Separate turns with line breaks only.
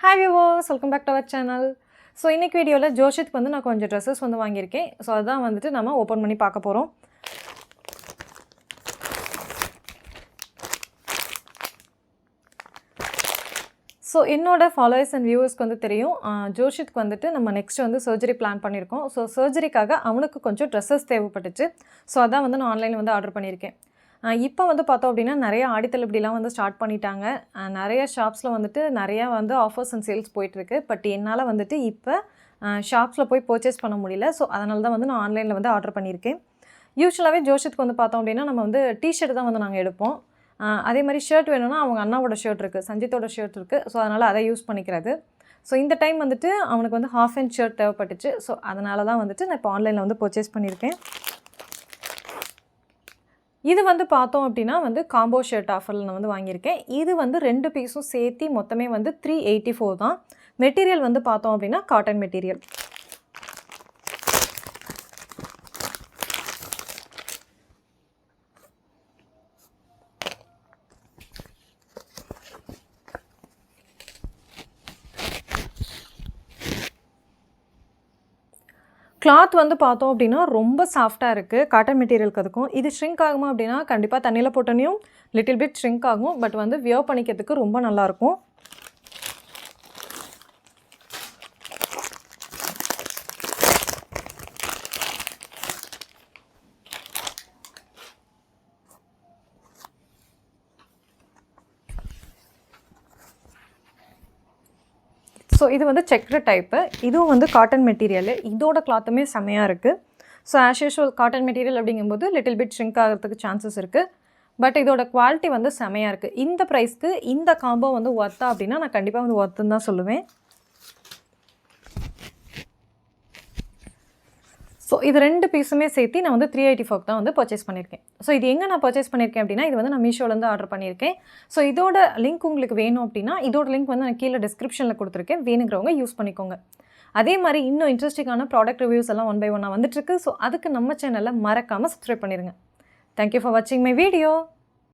Hi viewers welcome back to our channel so இன்றைக்கி வீடியோவில் ஜோஷித்க்கு வந்து நான் கொஞ்சம் ட்ரெஸ்ஸஸ் வந்து வாங்கியிருக்கேன். ஸோ அதான் வந்துட்டு நம்ம ஓப்பன் பண்ணி பார்க்க போகிறோம் ஸோ என்னோட ஃபாலோவர்ஸ் அண்ட் வியூவர்ஸ்க்கு வந்து தெரியும். ஆஹ், ஜோஷித்க்கு வந்துட்டு நம்ம நெக்ஸ்ட் வந்து சர்ஜரி பிளான் பண்ணியிருக்கோம். ஸோ சர்ஜரிக்காக அவனுக்கு கொஞ்சம் ட்ரெஸ்ஸஸ் தேவைப்பட்டுச்சு. ஸோ அதான் வந்து நான் ஆன்லைனில் வந்து ஆர்டர் பண்ணியிருக்கேன். இப்போ வந்து பார்த்தோம் அப்படின்னா நிறைய ஆடித்தள்ளுபடிலாம் வந்து ஸ்டார்ட் பண்ணிட்டாங்க. நிறைய ஷாப்ஸில் வந்துட்டு நிறையா வந்து ஆஃபர்ஸ் அண்ட் சேல்ஸ் போயிட்டுருக்கு. பட் என்னால் வந்துட்டு இப்போ ஷாப்ஸில் போய் பர்ச்சேஸ் பண்ண முடியல. ஸோ அதனால தான் வந்து நான் ஆன்லைனில் வந்து ஆர்டர் பண்ணியிருக்கேன். யூஸ்வலாகவே ஜோஷத்துக்கு வந்து பார்த்தோம் அப்படின்னா நம்ம வந்து டிஷர்ட் தான் வந்து நாங்கள் எடுப்போம். அதே மாதிரி ஷர்ட் வேணும்னா அவங்க அண்ணாவோட ஷர்ட் இருக்குது சஞ்சித்தோட ஷர்ட் இருக்குது ஸோ அதனால் அதை யூஸ் பண்ணிக்கிறது. ஸோ இந்த டைம் வந்துட்டு அவனுக்கு வந்து ஹாஃப் அண்ட் ஷர்ட் தேவைப்பட்டுச்சு. ஸோ அதனால தான் வந்துட்டு நான் இப்போ ஆன்லைனில் வந்து பர்ச்சேஸ் பண்ணியிருக்கேன். இது வந்து பார்த்தோம் அப்படின்னா வந்து காம்போ ஷர்ட் ஆஃபரில் நான் வந்து வாங்கியிருக்கேன். இது வந்து ரெண்டு பீஸும் சேர்த்து மொத்தமே வந்து த்ரீ எயிட்டி ஃபோர் தான். மெட்டீரியல் வந்து பார்த்தோம் அப்படின்னா காட்டன் மெட்டீரியல் கிளாத் வந்து பார்த்தோம் அப்படின்னா ரொம்ப சாஃப்டாக இருக்குது காட்டன் மெட்டீரியலுக்கு அதுக்கும். இது ஷ்ரிங்க் ஆகுமா அப்படின்னா கண்டிப்பாக தண்ணியில் போட்டோனையும் லிட்டில் பிட் ஷ்ரிங்க் ஆகும். பட் வந்து வியர் பண்ணிக்கிறதுக்கு ரொம்ப நல்லாயிருக்கும் ஸோ இது வந்து செக்டு டைப்பு இதுவும் வந்து காட்டன் மெட்டீரியல் இதோட கிளாத்துமே செமையாக இருக்குது so as usual cotton material அப்படிங்கும்போது லிட்டில் பிட் ஷ்ரிங்க் ஆகிறதுக்கு சான்சஸ் இருக்குது பட் இதோட குவாலிட்டி வந்து செமையாக இருக்குது இந்த ப்ரைஸ்க்கு இந்த காம்போ வந்து ஒர்த்தா அப்படின்னா நான் கண்டிப்பாக வந்து ஒர்த்துன்னு தான் சொல்லுவேன். ஸோ இது ரெண்டு பீஸுமே சேர்த்து நான் வந்து த்ரீ எயிட்டி ஃபோர் தான் வந்து பர்ச்சேஸ் பண்ணியிருக்கேன். ஸோ இது எங்கே நான் பர்ச்சேஸ் பண்ணியிருக்கேன் அப்படின்னா இது வந்து நான் மீஷோலேருந்து ஆர்டர் பண்ணியிருக்கேன். ஸோ இதோட லிங்க் உங்களுக்கு வேணும் அப்படின்னா இதோட லிங்க் வந்து நான் கீழே டிஸ்கிரிப்ஷனில் கொடுத்துருக்கேன். வேணுங்கிறவங்க யூஸ் பண்ணிக்கோங்க. அதே மாதிரி இன்னும் இன்ட்ரெஸ்டிங்கான ப்ராடக்ட் ரிவ்யூஸ் எல்லாம் ஒன் பை ஒன்னாக வந்துட்டுருக்கு ஸோ அதுக்கு நம்ம சேனலை மறக்காமல் சப்ஸ்கிரைப் பண்ணிடுங்க தேங்க்யூ ஃபார் வாட்சிங் மை வீடியோ